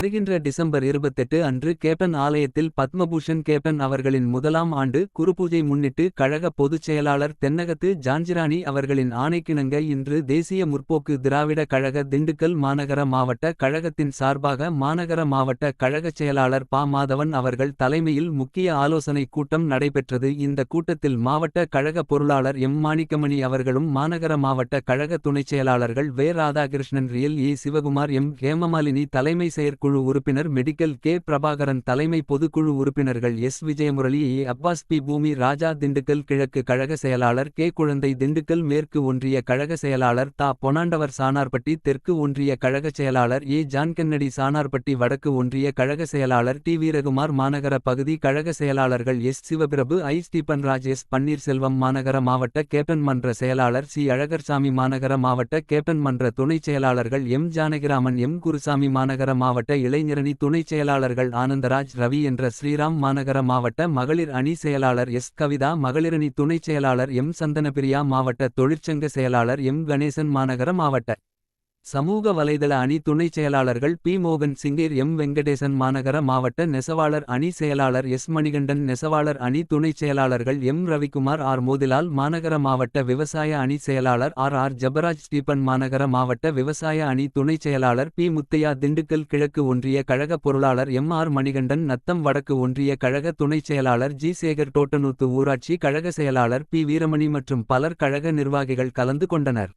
வருகின்ற டிசம்பர் 28 அன்று கேப்டன் ஆலயத்தில் பத்மபூஷன் கேப்டன் அவர்களின் முதலாம் ஆண்டு குருபூஜை முன்னிட்டு கழக பொதுச் செயலாளர் தென்னகத்து ஜான்ஜிராணி அவர்களின் ஆணைக்கிணங்க இன்று தேசிய முற்போக்கு திராவிட கழக திண்டுக்கல் மாநகர மாவட்ட கழகத்தின் சார்பாக மாநகர மாவட்ட கழகச் செயலாளர் பா. மாதவன் அவர்கள் தலைமையில் முக்கிய ஆலோசனை கூட்டம் நடைபெற்றது. இந்த கூட்டத்தில் மாவட்ட கழக பொருளாளர் எம். மாணிக்கமணி அவர்களும் மாநகர மாவட்ட கழக துணைச் செயலாளர்கள் வே. Radhakrishnan real A. Sivakumar M. Hemamalini தலைமை செயற்குழு உறுப்பினர் மெடிக்கல் கே. பிரபாகரன் தலைமை பொதுக்குழு உறுப்பினர்கள் S. Vijayamurali A. Abbas P. Boomi Raja Dindigul கிழக்கு கழக செயலாளர் கே. குழந்தை திண்டுக்கல் மேற்கு ஒன்றிய கழக செயலாளர் தா. பொனாண்டவர் சானார்பட்டி தெற்கு ஒன்றிய கழக செயலாளர் ஏ. ஜான்கன்னடி சானார்பட்டி வடக்கு ஒன்றிய கழக செயலாளர் டி. வீரகுமார் மாநகர பகுதி கழக செயலாளர்கள் S. Sivaprabhu I. Stephen Raj S. Panneerselvam மாநகர மாவட்ட கேப்டன் மன்ற செயலாளர் சி. அழகர்சாமி மாநகர மாவட்ட கேப்டன் மன்ற துணைச் செயலாளர்கள் எம். ஜானகிராமன் எம். குருசாமி மாநகர மாவட்ட இளைஞரணி துணைச் செயலாளர்கள் ஆனந்தராஜ் ரவி என்ற ஸ்ரீராம் மாநகர மாவட்ட மகளிர் அணி செயலாளர் எஸ். கவிதா மகளிரணி துணைச் செயலாளர் எம். சந்தனபிரியா மாவட்ட தொழிற்சங்க செயலாளர் எம். கணேசன் மாநகர மாவட்ட சமூக வலைதள அணி துணைச் செயலாளர்கள் பி. மோகன் சிங்கேர் எம். வெங்கடேசன் மாநகர மாவட்ட நெசவாளர் அணி செயலாளர் எஸ். மணிகண்டன் நெசவாளர் அணி துணைச் செயலாளர்கள் எம். ரவிக்குமார் ஆர். மோதிலால் மாநகர மாவட்ட விவசாய அணி செயலாளர் ஆர். ஆர். ஜபராஜ் ஸ்டீபன் மாநகர மாவட்ட விவசாய அணி துணைச் செயலாளர் பி. முத்தையா திண்டுக்கல் கிழக்கு ஒன்றிய கழக பொருளாளர் எம். ஆர். மணிகண்டன் நத்தம் வடக்கு ஒன்றிய கழக துணைச் செயலாளர் ஜி. சேகர் டோட்டனூத்து ஊராட்சி கழக செயலாளர் பி. வீரமணி மற்றும் பலர் கழக நிர்வாகிகள் கலந்து கொண்டனர்.